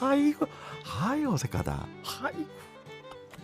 아이고 아이 어색하다 아이고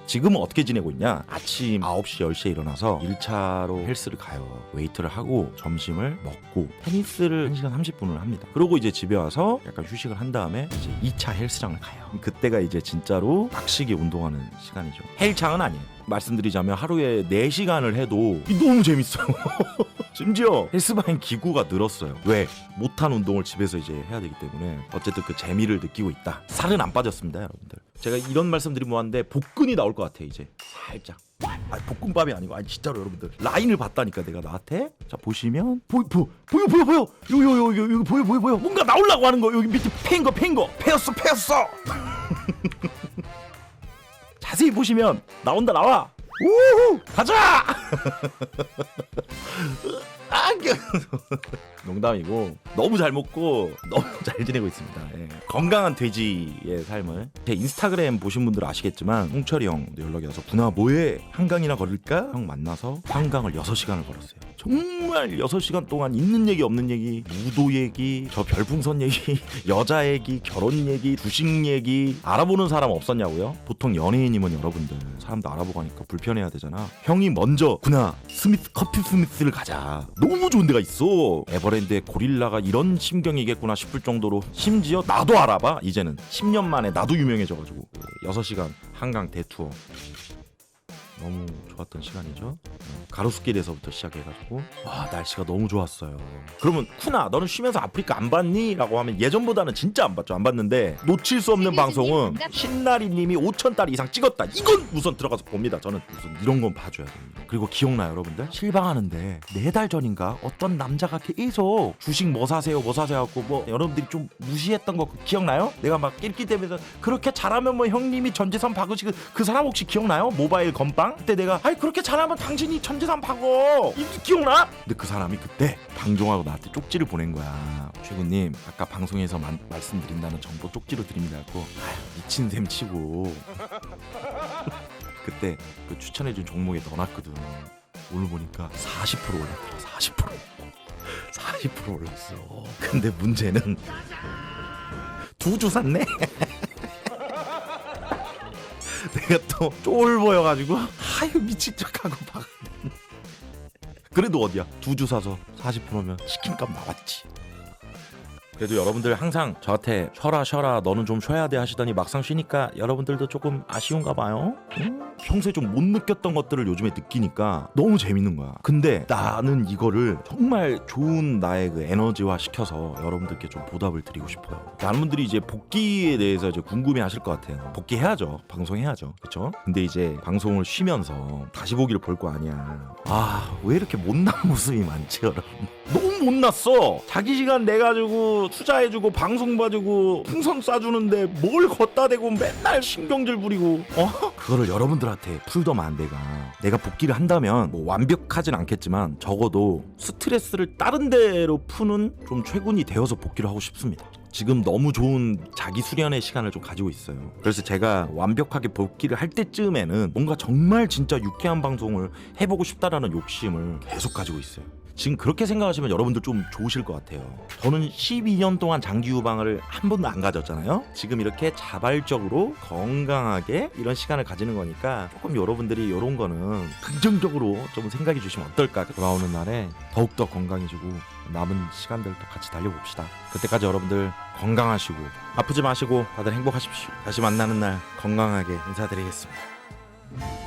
지금은 어떻게 지내고 있냐? 아침 9시, 10시에 일어나서 1차로 헬스를 가요. 웨이트를 하고 점심을 먹고 테니스를 1시간 30분을 합니다. 그리고 이제 집에 와서 약간 휴식을 한 다음에 이제 2차 헬스장을 가요. 그때가 이제 진짜로 빡시게 운동하는 시간이죠. 헬창은 아니에요. 말씀드리자면 하루에 4시간을 해도 너무 재밌어요. 심지어 헬스바인 기구가 늘었어요. 왜? 못한 운동을 집에서 이제 해야 되기 때문에 어쨌든 그 재미를 느끼고 있다. 살은 안 빠졌습니다, 여러분들. 제가 이런 말씀 드리면 뭐한데 복근이 나올 것 같아 이제. 살짝. 아 복근밥이 아니고 아니 진짜로 여러분들. 라인을 봤다니까 내가 나한테. 자 보시면. 보여 보여 보여 보여 보여. 요요요 요 요 보여 보여 보여. 뭔가 나오려고 하는 거. 여기 밑에 패인 거 패인 거. 패였어 패였어. 자세히 보시면 나온다 나와. 우후! 가자 아, 농담이고 너무 잘 먹고 너무 잘 지내고 있습니다. 예. 건강한 돼지의 삶을 제 인스타그램 보신 분들 아시겠지만 홍철이 형 연락이 와서 구나 뭐해 한강이나 걸을까? 형 만나서 한강을 6시간을 걸었어요. 정말 6시간 동안 있는 얘기 없는 얘기 무도 얘기 저 별풍선 얘기 여자 얘기 결혼 얘기 주식 얘기 알아보는 사람 없었냐고요? 보통 연예인이면 여러분들 사람도 알아보고 하니까 불편해야 되잖아. 형이 먼저 구나 스미스 커피 스미스를 가자. 너무 좋은 데가 있어. 에버랜드의 고릴라가 이런 심경이겠구나 싶을 정도로 심지어 나도 알아봐. 이제는 10년 만에 나도 유명해져가지고 6시간 한강 대투어. 너무 좋았던 시간이죠. 어, 가로수길에서부터 시작해가지고 와 날씨가 너무 좋았어요. 그러면 쿠나 너는 쉬면서 아프리카 안 봤니?라고 하면 예전보다는 진짜 안 봤죠. 안 봤는데 놓칠 수 없는 방송은 신나리님이 5천 달 이상 찍었다. 이건 우선 들어가서 봅니다. 저는 우선 이런 건 봐줘야 됩니다. 그리고 기억나요, 여러분들? 실방하는데 네 달 전인가 어떤 남자가 계속 주식 뭐 사세요, 뭐 사세요 하고 뭐 여러분들이 좀 무시했던 거 기억나요? 내가 막 낄끼대면서 그렇게 잘하면 뭐 형님이 전재산 박으시고 그 사람 혹시 기억나요? 모바일 건빵? 그때 내가 아이 그렇게 잘하면 당신이 전재 산 박어 이 기억나? 근데 그 사람이 그때 방종하고 나한테 쪽지를 보낸 거야. 최구님 아까 방송에서 만- 말씀드린다는 정보 쪽지로 드립니다 하고. 아휴 미친 셈 치고. 그때 그 추천해준 종목에 넣어놨거든. 오늘 보니까 40% 올랐더라 40% 40% 올랐어. 근데 문제는 두 주 샀네. 내가 또 쫄 보여가지고 아유 미친 척하고 박았네 그래도 어디야? 두 주 사서 40%면 치킨값 나왔지 그래도 여러분들 항상 저한테 쉬어라 쉬어라 너는 좀 쉬어야 돼 하시더니 막상 쉬니까 여러분들도 조금 아쉬운가 봐요. 음? 평소에 좀 못 느꼈던 것들을 요즘에 느끼니까 너무 재밌는 거야. 근데 나는 이거를 정말 좋은 나의 그 에너지화 시켜서 여러분들께 좀 보답을 드리고 싶어요. 많은 분들이 이제 복귀에 대해서 이제 궁금해 하실 것 같아요. 복귀해야죠. 방송해야죠. 그쵸? 근데 이제 방송을 쉬면서 다시 보기를 볼 거 아니야. 아 왜 이렇게 못난 모습이 많지 여러분? 너무 못 났어 자기 시간 내 가지고 투자해주고 방송 봐주고 풍선 쏴주는데 뭘 걷다 대고 맨날 신경질 부리고 어? 그거를 여러분들한테 풀더만 내가 내가 복귀를 한다면 뭐 완벽하진 않겠지만 적어도 스트레스를 다른 데로 푸는 좀 최군이 되어서 복귀를 하고 싶습니다 지금 너무 좋은 자기 수련의 시간을 좀 가지고 있어요. 그래서 제가 완벽하게 복귀를 할 때쯤에는 뭔가 정말 진짜 유쾌한 방송을 해보고 싶다라는 욕심을 계속 가지고 있어요. 지금 그렇게 생각하시면 여러분들 좀 좋으실 것 같아요. 저는 12년 동안 장기 유방을 한 번도 안 가졌잖아요. 지금 이렇게 자발적으로 건강하게 이런 시간을 가지는 거니까 조금 여러분들이 이런 거는 긍정적으로 좀 생각해 주시면 어떨까. 돌아오는 날에 더욱더 건강해지고 남은 시간들도 같이 달려봅시다. 그때까지 여러분들 건강하시고 아프지 마시고 다들 행복하십시오. 다시 만나는 날 건강하게 인사드리겠습니다.